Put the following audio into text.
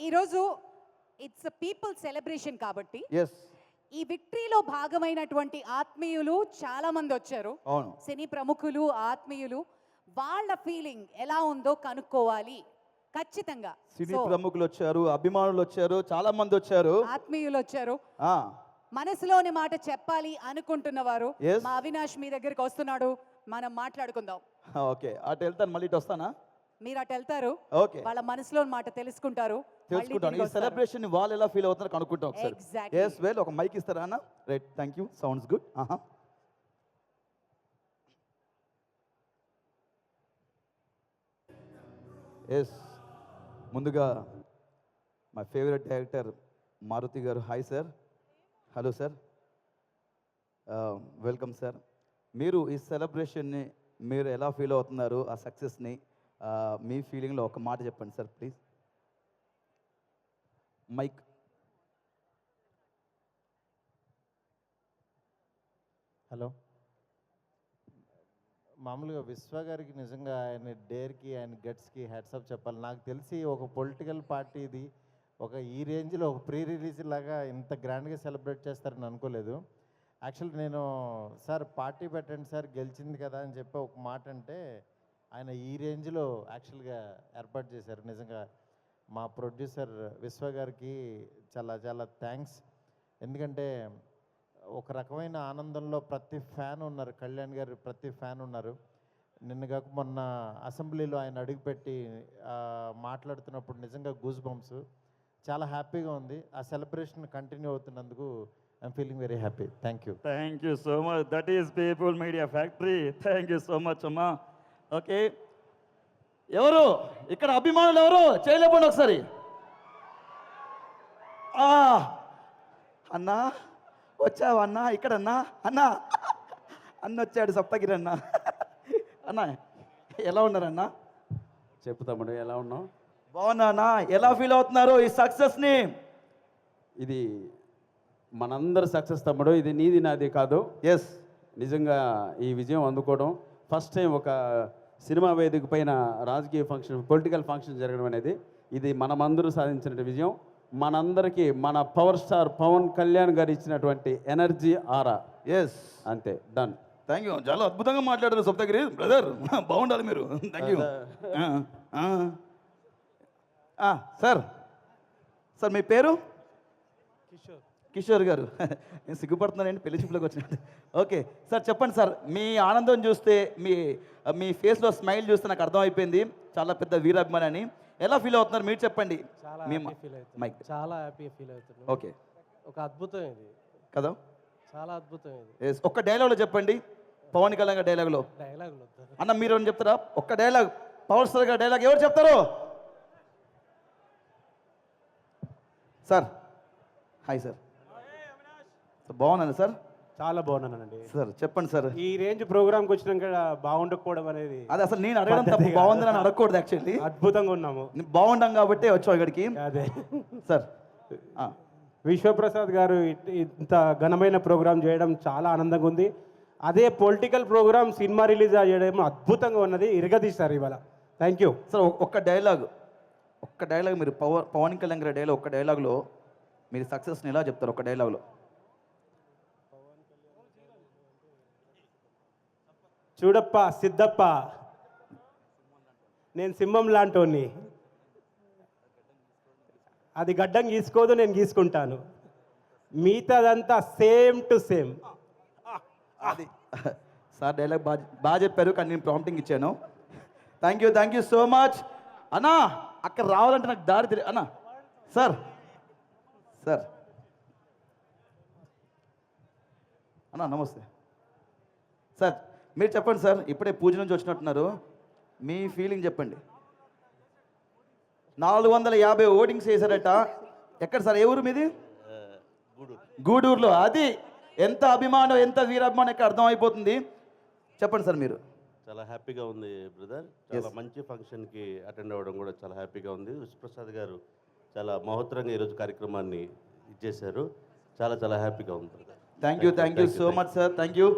ఈరోజు it's people celebration కాబట్టి ఈ విక్టరీలో భాగమైనటువంటి ఆత్మీయులు చాలా మంది వచ్చారు. సినీ ప్రముఖులు ఆత్మీయులు వాళ్ళ ఫీలింగ్ ఎలా ఉందో కనుక్కోవాలి. ఖచ్చితంగా. సినీ ప్రముఖులు వచ్చారు అభిమానులు వచ్చారు చాలా మంది వచ్చారు. ఆత్మీయులు వచ్చారు. ఆ, మనసులోని మాట చెప్పాలి అనుకుంటున్న వారు. మా అవినాష్ మీ దగ్గరికి వస్తున్నాడు. మనం మాట్లాడుకుందాం. ఓకే. అటు వెళ్తాను మళ్ళీ ఇటు వస్తానా? మీరు అటు వెళ్తారు ఓకే. వాళ్ళ మనసులోని మాట తెలుసుకుంటారు తెలుసుకుంటాను. ఈ. సెలబ్రేషన్ వాళ్ళు ఎలా ఫీల్ అవుతారో కనుక్కుంటాం ఒకసారి. ఎస్ వెల్ ఒక మైక్ ఇస్తారా అన్న? Right thank you sounds good ఆహా ఎస్ ముందుగా మై ఫేవరెట్ డైరెక్టర్ మారుతి గారు. Hi sir hello sir welcome sir మీరు ఈ సెలబ్రేషన్ని మీరు ఎలా ఫీల్ అవుతున్నారు ఆ సక్సెస్ని మీ ఫీలింగ్లో ఒక మాట చెప్పండి సార్ ప్లీజ్ మైక్ హలో మామూలుగా విశ్వ గారికి నిజంగా ఆయన డేర్కి ఆయన గట్స్కి హెడ్సప్ చెప్పాలి. నాకు తెలిసి ఒక పొలిటికల్ పార్టీది ఒక ఈ రేంజ్లో ఒక ప్రీ రిలీజ్ లాగా ఇంత గ్రాండ్గా సెలబ్రేట్ చేస్తారని అనుకోలేదు. యాక్చువల్ నేను సార్ పార్టీ పెట్టండి సార్ గెలిచింది కదా అని చెప్పి ఒక మాట అంటే ఆయన ఈ రేంజ్లో యాక్చువల్గా ఏర్పాటు చేశారు. నిజంగా మా ప్రొడ్యూసర్ విశ్వ గారికి చాలా చాలా థ్యాంక్స్. ఎందుకంటే ఒక రకమైన ఆనందంలో ప్రతి ఫ్యాన్ ఉన్నారు. కళ్యాణ్ గారు ప్రతి ఫ్యాన్ ఉన్నారు. నిన్న కాక మొన్న అసెంబ్లీలో ఆయన అడుగుపెట్టి మాట్లాడుతున్నప్పుడు నిజంగా గూస్ బంప్స్. చాలా హ్యాపీగా ఉంది. ఆ celebration continue అవుతున్నందుకు I'm feeling very happy. Thank you. Thank you so much that is People Media Factory thank you so much అమ్మా ఓకే. ఎవరు? ఇక్కడ అభిమానులు ఎవరు? చేయలేపండి ఒకసారి. అన్నా వచ్చావా అన్నా? ఇక్కడన్నా? అన్నా. అన్న వచ్చాడు సప్తగిరి అన్న. అన్న ఎలా ఉన్నారన్నా చెప్పు తమ్ముడు ఎలా ఉన్నావు? బాగున్నా అన్నా. ఎలా ఫీల్ అవుతున్నారు ఈ సక్సెస్ని ఇది మనందరి సక్సెస్ తమ్ముడు. ఇది నీది నాది కాదు. ఎస్ నిజంగా ఈ విజయం అందుకోవడం ఫస్ట్ టైం ఒక సినిమా వేదిక పైన రాజకీయ ఫంక్షన్ పొలిటికల్ ఫంక్షన్ జరగడం అనేది ఇది మనమందరూ సాధించిన విజయం. మనందరికీ మన పవర్ స్టార్ పవన్ కళ్యాణ్ గారు ఇచ్చినటువంటి ఎనర్జీ ఆరా. ఎస్ అంతే డన్. థ్యాంక్ యూ చాలా అద్భుతంగా మాట్లాడారు సప్తగిరి. బ్రదర్ బాగుండాలి మీరు. థ్యాంక్ యూ సార్ సార్ మీ పేరు? కిషోర్. గారు నేను సిగ్గుపడుతున్నానండి పెళ్ళి చూపులోకి వచ్చినట్టు. ఓకే సార్ చెప్పండి సార్ మీ ఆనందం చూస్తే మీ మీ ఫేస్లో స్మైల్ చూస్తే నాకు అర్థమైపోయింది. చాలా పెద్ద వీరాభిమాని. అని ఎలా ఫీల్ అవుతున్నారు? మీరు చెప్పండి. చాలా మీ హ్యాపీ ఫీల్ అవుతుంది మైక్. చాలా హ్యాపీ ఫీల్ అవుతున్నాను ఓకే. ఒక అద్భుతం ఇది. కదా? చాలా అద్భుతం ఇది. ఒక్క డైలాగ్లో చెప్పండి. పవన్ కళ్యాణ్ గారి డైలాగ్లో డైలాగులు అన్న మీరు ఏమైనా చెప్తారా? ఒక్క డైలాగ్ పవర్ స్టార్ గారి డైలాగ్ ఎవరు చెప్తారు? సార్ హాయ్ సార్ బాగున్నాను సార్ చాలా బాగున్నానండి. సార్ చెప్పండి సార్ ఈ రేంజ్ ప్రోగ్రామ్కి వచ్చినాక బాగుండకపోవడం అనేది అది అసలు నేను అడగడం తప్పు. బాగుందని అని అడగకూడదు యాక్చువల్లీ అద్భుతంగా ఉన్నాము. బాగుండం కాబట్టి వచ్చాం ఇక్కడికి. అదే. సార్ విశ్వప్రసాద్ గారు ఇంత ఘనమైన ప్రోగ్రామ్ చేయడం చాలా ఆనందంగా ఉంది. అదే పొలిటికల్ ప్రోగ్రామ్ సినిమా రిలీజ్ చేయడం అద్భుతంగా ఉన్నది. ఇరగదీస్తారు ఇవాళ. థ్యాంక్ యూ సార్ ఒక్క డైలాగ్. ఒక్క డైలాగ్ మీరు పవన్ పవన్ కళ్యాణ్ గారి డైలాగ్ ఒక్క డైలాగ్లో మీరు సక్సెస్ని ఎలా చెప్తారు ఒక్క డైలాగ్లో? చూడప్ప సిద్ధప్ప నేను సింహం లాంటోని అది గడ్డం గీసుకోదు నేను గీసుకుంటాను. మిగతాదంతా సేమ్ టు సేమ్. అది సార్ డైలాగ్ బాగా బాగా చెప్పారు కానీ నేను ప్రాంప్టింగ్ ఇచ్చాను. Thank you thank you so much. అన్నా అక్కడ రావాలంటే నాకు దారి తెలియదు అన్నా సార్. సార్. అన్నా నమస్తే. సార్ మీరు చెప్పండి సార్ ఇప్పుడే పూజ నుంచి వచ్చినట్టున్నారు. మీ ఫీలింగ్ చెప్పండి. నాలుగు వందల యాభై ఓటింగ్స్ వేశారట ఎక్కడ సార్ ఏ ఊరు మీది? గూడూరులో. అది ఎంత అభిమానం ఎంత వీరాభిమానం ఎక్కడ అర్థమైపోతుంది? చెప్పండి సార్ మీరు. చాలా హ్యాపీగా ఉంది బ్రదర్. చాలా మంచి ఫంక్షన్కి అటెండ్ అవ్వడం కూడా చాలా హ్యాపీగా ఉంది. విశ్వప్రసాద్ గారు చాలా మహోత్తరంగా ఈరోజు కార్యక్రమాన్ని ఇచ్చేశారు చాలా చాలా హ్యాపీగా ఉంది. Brother thank you thank you so much sir thank you